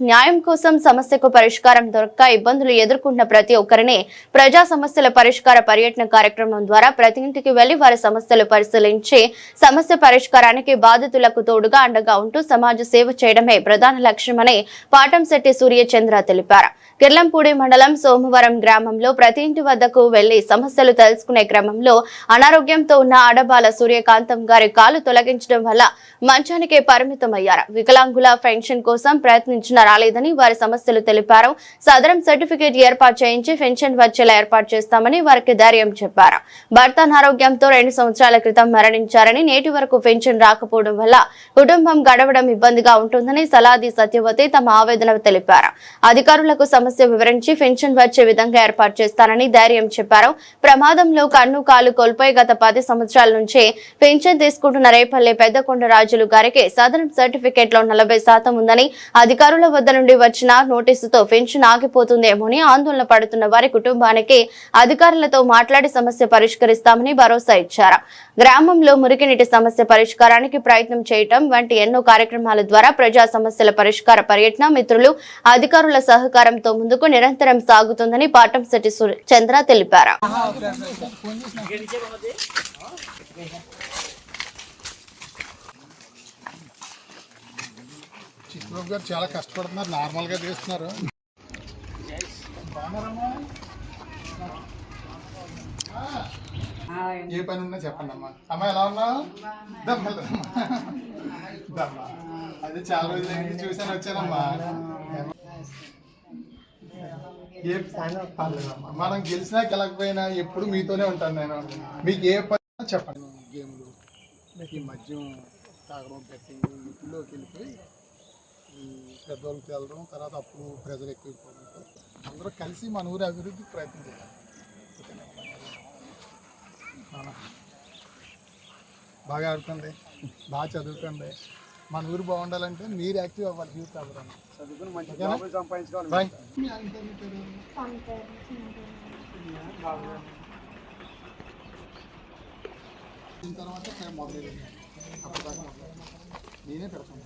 న్యాయం కోసం సమస్యకు పరిష్కారం దొరక్క ఇబ్బందులు ఎదుర్కొంటున్న ప్రతి ఒక్కరిని ప్రజా సమస్యల పరిష్కార పర్యటన కార్యక్రమం ద్వారా ప్రతి ఇంటికి వెళ్ళి వారి సమస్యలు పరిశీలించి సమస్య పరిష్కారానికి బాధితులకు తోడుగా అండగా ఉంటూ సమాజ సేవ చేయడమే ప్రధాన లక్ష్యమని పాటంశెట్టి సూర్యచంద్ర తెలిపారు. కిర్లంపూడి మండలం సోమవారం గ్రామంలో ప్రతి ఇంటి వద్దకు వెళ్ళి సమస్యలు తెలుసుకునే క్రమంలో అనారోగ్యంతో ఉన్న ఆడబాల సూర్యకాంతం గారి కాలు తొలగించడం వల్ల మంచానికే పరిమితమయ్యారు. వికలాంగుల పెన్షన్ కోసం ప్రయత్నించిన రాలేదని వారి సమస్యలు తెలిపారు. సదరం సర్టిఫికేట్ ఏర్పాటు చేయించి పెన్షన్ వచ్చేలా ఏర్పాటు చేస్తామని వారికి ధైర్యం చెప్పారు. భర్త అనారోగ్యంతో రెండు సంవత్సరాల క్రితం మరణించారని నేటి వరకు పెన్షన్ రాకపోవడం వల్ల కుటుంబం గడవడం ఇబ్బందిగా ఉంటుందని సలాది సత్యవతి తమ ఆవేదన తెలిపారు. అధికారులకు సమస్య వివరించి పెన్షన్ వచ్చే విధంగా ఏర్పాటు చేస్తానని ధైర్యం చెప్పారు. ప్రమాదంలో కన్ను కాలు కోల్పోయి గత పది సంవత్సరాల నుంచి పెన్షన్ తీసుకుంటున్న రేపల్లె పెద్దకొండ రాజులు గారికి సదరం సర్టిఫికేట్లో నలభై శాతం ఉందని అధికారుల వద్ద నుండి వచ్చిన నోటీసుతో పెన్షన్ ఆగిపోతుందేమోని ఆందోళన పడుతున్న వారి కుటుంబానికి అధికారులతో మాట్లాడి సమస్య పరిష్కరిస్తామని భరోసా ఇచ్చారు. గ్రామంలో మురికినీటి సమస్య పరిష్కారానికి ప్రయత్నం చేయటం వంటి ఎన్నో కార్యక్రమాల ద్వారా ప్రజా సమస్యల పరిష్కార పర్యటన మిత్రులు అధికారుల సహకారంతో ముందుకు నిరంతరం సాగుతుందని పాటంశెట్టి సూర్య- చంద్ర తెలిపారు. చిట్టుబాబు గారు చాలా కష్టపడుతున్నారు నార్మల్గా తీస్తున్నారు చేస్తున్నారు. ఏ పని ఉన్నా చెప్పండి అమ్మా. అమ్మా ఎలా ఉన్నావు? దమ్మా, దమ్మా. అది అదే చాలా రోజులు అయింది చూసాను వచ్చానమ్మా. ఏ పర్లేదమ్మా. మనం గెలిచినా గెలకపోయినా ఎప్పుడు మీతోనే ఉంటాను నేను. మీకు ఏ పని చెప్పండి. గేమ్లు ఈ మద్యం తాగడం బెట్టింగ్ వీటిలోకి వెళ్ళిపోయి ఈ పెద్దవాళ్ళకి వెళ్ళడం తర్వాత అప్పుడు ప్రెజర్ ఎక్కువైపోవడంతో అందరూ కలిసి మన ఊరి అభివృద్ధికి ప్రయత్నం చేయాలి? బాగా ఆడుకోండి బాగా చదువుకోండి. మన ఊరు బాగుండాలంటే మీరు యాక్టివ్ అవ్వాలి యూత్ అవ్వడం చదువుకుని మంచి సంపాదించుకోవాలి. బాయ్. దీని తర్వాత నేను మొదలైంది అప్పటిదాకా మొదలైంది. నేనే పెడతాను.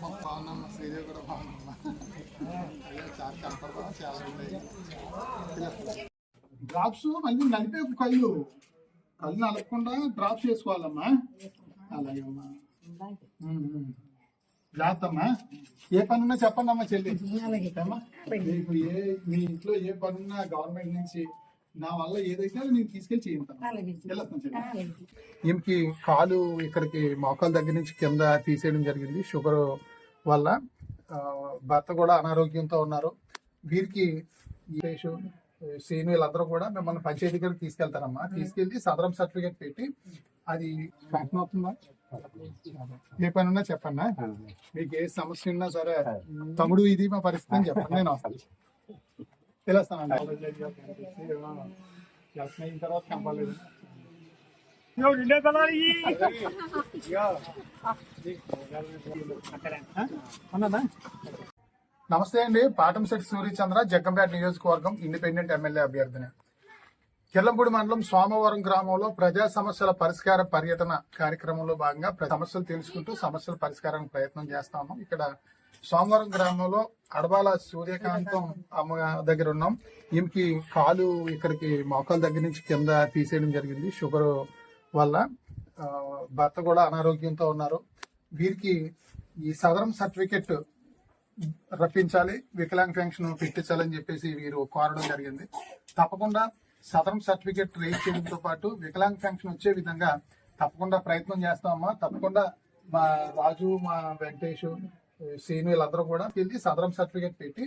మా బాగున్నాం. శ్రీదేవి కూడా బాగున్నామ్మా అయ్యో చాలా కనపడదా చాలా ఉన్నాయి. డ్రాప్స్ మళ్ళీ నలిపే కళ్ళు. కళ్ళు నలపకుండా డ్రాప్స్ చేసుకోవాలమ్మా. అలాగే అమ్మా. ఉమ్, ఉమ్. జాగ్రత్త అమ్మా ఏ పని ఉన్నా చెప్పండి అమ్మా చెల్లి? మీకు ఏ మీ ఇంట్లో ఏ పని ఉన్నా గవర్నమెంట్ నుంచి నా వల్ల ఏదైతే నేను తీసుకెళ్ళి చెల్లి. ఈమెకి కాలు ఇక్కడికి మోకాల దగ్గర నుంచి కింద తీసేయడం జరిగింది. షుగర్ వల్ల భర్త కూడా అనారోగ్యంతో ఉన్నారు. వీరికి శ్రీను వీళ్ళందరూ కూడా మిమ్మల్ని పంచాయతీ దగ్గరికి తీసుకెళ్తారమ్మా. తీసుకెళ్ళి సదరం సర్టిఫికేట్ పెట్టి అది శాంక్షన్ అవుతుందా? ఏ పని ఉన్నా చెప్పండి మీకు ఏ సమస్య ఉన్నా సరే తమ్ముడు ఇది మా పరిస్థితి అని చెప్పండి నేను వస్తాను. తెలుస్తానండి. ఎలక్షన్ అయిన తర్వాత కనపడలేదు ఉన్నదా? నమస్తే అండి. పాటంశెట్టి సూర్యచంద్ర జగ్గంపేట నియోజకవర్గం ఇండిపెండెంట్ ఎమ్మెల్యే అభ్యర్థిని. కిర్లంపూడి మండలం సోమవరం గ్రామంలో ప్రజా సమస్యల పరిష్కార పర్యటన కార్యక్రమంలో భాగంగా సమస్యలు తెలుసుకుంటూ సమస్యల పరిష్కారానికి ప్రయత్నం చేస్తాము ఇక్కడ సోమవారం గ్రామంలో అడబాల సూర్యకాంతం అమ్మ దగ్గర ఉన్నాం. ఈమెకి కాలు ఇక్కడికి మోకాల దగ్గర నుంచి కింద తీసేయడం జరిగింది షుగర్ వల్ల. భర్త కూడా అనారోగ్యంతో ఉన్నారు. వీరికి ఈ సదరం సర్టిఫికెట్ రప్పించాలి వికలాంగ్ పెన్షన్ పెట్టించాలని చెప్పేసి వీరు కోరడం జరిగింది. తప్పకుండా సదరం సర్టిఫికేట్ రేజ్ చేయడంతో పాటు వికలాంగ్ పెన్షన్ వచ్చే విధంగా తప్పకుండా ప్రయత్నం చేస్తామమ్మా. తప్పకుండా మా రాజు మా వెంకటేష్ శ్రీను వీళ్ళందరూ కూడా వెళ్ళి సదరం సర్టిఫికేట్ పెట్టి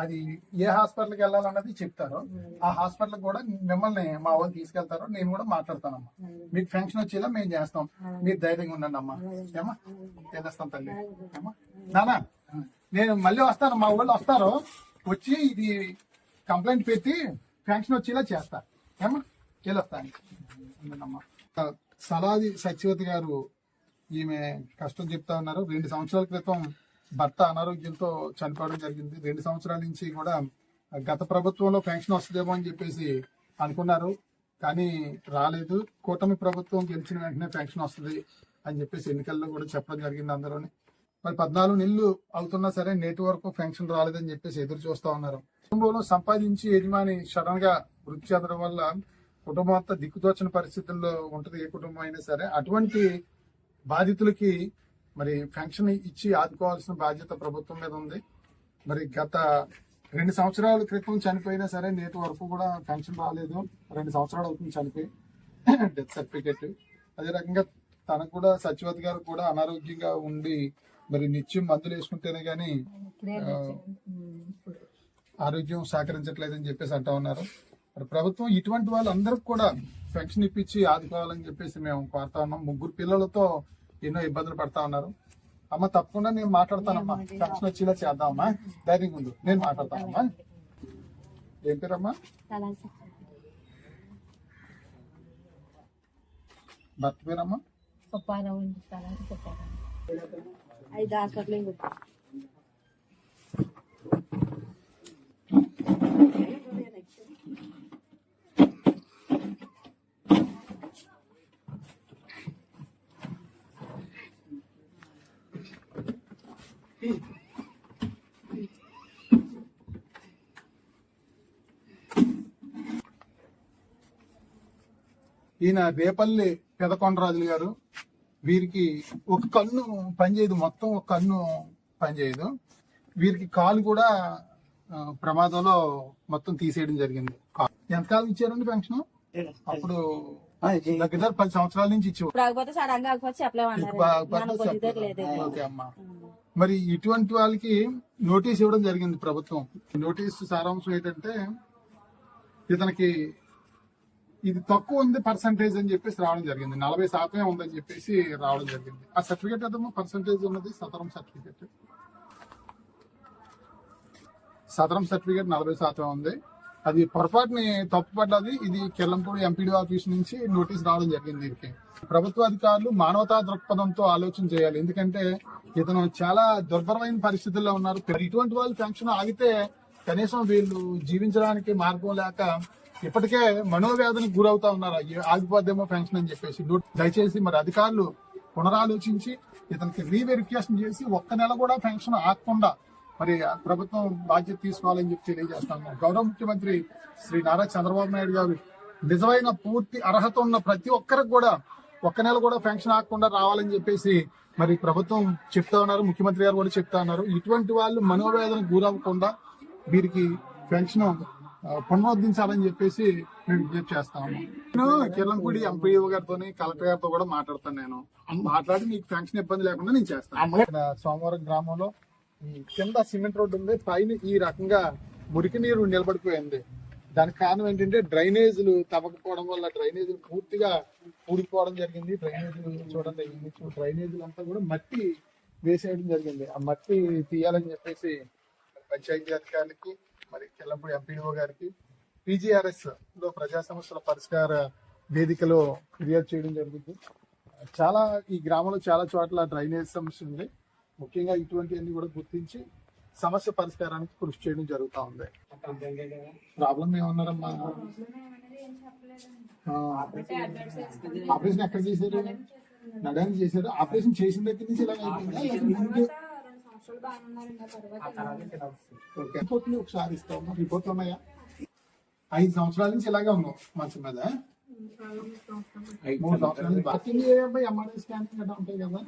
అది ఏ హాస్పిటల్కి వెళ్ళాలన్నది చెప్తారు. ఆ హాస్పిటల్ కూడా మిమ్మల్ని మా వాళ్ళు తీసుకెళ్తారు నేను కూడా మాట్లాడతానమ్మా. మీకు పెన్షన్ వచ్చేలా మేము చేస్తాం. మీరు ధైర్యంగా ఉండండి అమ్మా. ఏమా చేస్తాం తల్లి. ఏమా నానా నేను మళ్ళీ వస్తాను. మా వాళ్ళు వస్తారు. వచ్చి ఇది కంప్లైంట్ పెట్టి పెన్షన్ వచ్చేలా చేస్తా. ఏమా వెళ్ళొస్తాను. ఉండండమ్మా. సలాది సత్యవతి గారు ఈమె కష్టం చెప్తా ఉన్నారు. రెండు సంవత్సరాల క్రితం భర్త అనారోగ్యంతో చనిపోవడం జరిగింది. రెండు సంవత్సరాల నుంచి కూడా గత ప్రభుత్వంలో పెన్షన్ వస్తుందేమో అని చెప్పేసి అనుకున్నారు. కానీ రాలేదు. కూటమి ప్రభుత్వం గెలిచిన వెంటనే పెన్షన్ వస్తుంది అని చెప్పేసి ఎన్నికల్లో కూడా చెప్పడం జరిగింది అందరూని మరి పద్నాలుగు నెలలు అవుతున్నా సరే నేటి వరకు పెన్షన్ రాలేదని చెప్పేసి ఎదురు చూస్తా ఉన్నారు. కుటుంబంలో సంపాదించి యజమాని సడన్గా వృత్తి చెందడం వల్ల కుటుంబం అంతా దిక్కుతోచని పరిస్థితుల్లో ఉంటది ఏ కుటుంబం అయినా సరే. అటువంటి బాధితులకి మరి పెన్షన్ ఇచ్చి ఆదుకోవాల్సిన బాధ్యత ప్రభుత్వం మీద ఉంది. మరి గత రెండు సంవత్సరాల క్రితం చనిపోయినా సరే నేటి వరకు కూడా పెన్షన్ రాలేదు. రెండు సంవత్సరాలు అవుతుంది చనిపోయి. Death certificate. అదే రకంగా తనకు కూడా సచివత్ గారు కూడా అనారోగ్యంగా ఉండి మరి నిత్యం మందులు వేసుకుంటేనే గానీ ఆ, ఆరోగ్యం సహకరించట్లేదని చెప్పేసి అంటా ఉన్నారు. మరి ప్రభుత్వం ఇటువంటి వాళ్ళందరికి కూడా పెన్షన్ ఇప్పించి ఆదుకోవాలని చెప్పేసి మేము కోరుతా ఉన్నాం. ముగ్గురు పిల్లలతో ఎన్నో ఇబ్బందులు పడతా ఉన్నారు. అమ్మ తప్పకుండా నేను మాట్లాడతానమ్మా. పెన్షన్ వచ్చేలా చేద్దామమ్మా. ధైర్యం ఉంది నేను మాట్లాడతానమ్మా. ఏం పేరమ్మా? భర్త పేరమ్మా? ఐదు హాస్పిటల్ ఈయన రేపల్లి పెదకొండరాజులు గారు. వీరికి ఒక కన్ను పనిచేయదు మొత్తం ఒక కన్ను పనిచేయదు. వీరికి కాలు కూడా ప్రమాదంలో మొత్తం తీసేయడం జరిగింది. ఎంతకాలం ఇచ్చారండి పెన్షన్? అప్పుడు దగ్గర దగ్గర పది సంవత్సరాల నుంచి ఇచ్చేవారు. మరి ఇటువంటి వాళ్ళకి నోటీస్ ఇవ్వడం జరిగింది ప్రభుత్వం. నోటీస్ సారాంశం ఏంటంటే ఇతనికి ఇది తక్కువ ఉంది పర్సంటేజ్ అని చెప్పేసి రావడం జరిగింది. నలభై శాతమే ఉందని చెప్పేసి రావడం జరిగింది. ఆ సర్టిఫికేట్ ఏదమ్మా పర్సంటేజ్ ఉన్నది సదరం సర్టిఫికేట్ సదరం సర్టిఫికేట్ నలభై శాతం ఉంది. అది పొరపాటుని తప్పుపడ్డది ఇది కెల్లంపూడి ఎంపీడీ ఆఫీస్ నుంచి నోటీస్ రావడం జరిగింది దీనికి. ప్రభుత్వ అధికారులు మానవతా దృక్పథంతో ఆలోచన చేయాలి. ఎందుకంటే ఇతను చాలా దుర్భరమైన పరిస్థితుల్లో ఉన్నారు. ఇటువంటి వాళ్ళు పెన్షన్ ఆగితే కనీసం వీళ్ళు జీవించడానికి మార్గం లేక ఇప్పటికే మనోవేదనకు గురవుతా ఉన్నారు. ఆగిపోద్దేమో పెన్షన్ అని చెప్పేసి. దయచేసి మరి అధికారులు పునరాలోచించి ఇతనికి రీవెరిఫికేషన్ చేసి ఒక్క నెల కూడా పెన్షన్ ఆగకుండా మరి ప్రభుత్వం బాధ్యత తీసుకోవాలని చెప్పి తెలియజేస్తాను గౌరవ ముఖ్యమంత్రి శ్రీ నారా చంద్రబాబు నాయుడు గారు నిజమైన పూర్తి అర్హత ఉన్న ప్రతి ఒక్కరికి కూడా ఒక్క నెల కూడా పెన్షన్ ఆగకుండా రావాలని చెప్పేసి మరి ప్రభుత్వం చెప్తా ఉన్నారు. ముఖ్యమంత్రి గారు కూడా చెప్తా ఉన్నారు. ఇటువంటి వాళ్ళు మనోవేదనకు గురవ్వకుండా వీరికి పెన్షన్ పునరుద్ధరించాలని చెప్పేసి మేము విజ్ఞప్తి చేస్తాము నేను కిర్లంపూడి ఎంపీఓ గారితో కలెక్టర్ గారితో కూడా మాట్లాడతాను నేను. మాట్లాడి మీకు పెన్షన్ ఇబ్బంది లేకుండా నేను చేస్తాను. ఇక్కడ సోమవారం గ్రామంలో కింద సిమెంట్ రోడ్డు ఉంది. పైన ఈ రకంగా మురికి నీరు నిలబడిపోయింది. దానికి కారణం ఏంటంటే డ్రైనేజీలు తవ్వకపోవడం వల్ల డ్రైనేజీలు పూర్తిగా ఊడిపోవడం జరిగింది. డ్రైనేజీలు చూడండి డ్రైనేజీలు అంతా కూడా మట్టి వేసేయడం జరిగింది. ఆ మట్టి తీయాలని చెప్పేసి పంచాయతీ అధికారులకి మరి కిల్లంపూడి ఎంపీడీఓ గారికి పీజీఆర్ఎస్లో ప్రజా సమస్యల పరిష్కార వేదికలో ఫిర్యాదు చేయడం జరిగింది. చాలా ఈ గ్రామంలో చాలా చోట్ల డ్రైనేజ్ సమస్య ఉంది. ముఖ్యంగా ఇటువంటివన్నీ కూడా గుర్తించి సమస్య పరిష్కారానికి కృషి చేయడం జరుగుతూ ఉంది. ప్రాబ్లం ఏమన్నారమ్మా? ఆపరేషన్ ఎక్కడ చేశారు? నడానికి చేశారు? ఆపరేషన్ చేసిన దగ్గర నుంచి ఇలా రిపోర్ట్లు ఒకసారి ఇస్తాము రిపోర్ట్లు ఉన్నాయా? ఐదు సంవత్సరాల నుంచి ఇలాగే ఉన్నాం మంచం మీద మూడు సంవత్సరాల నుంచి బాకింగ్ ఏ అబ్బాయి ఎంఆర్ఐ స్కానింగ్ అట్లా ఉంటాయి కదా?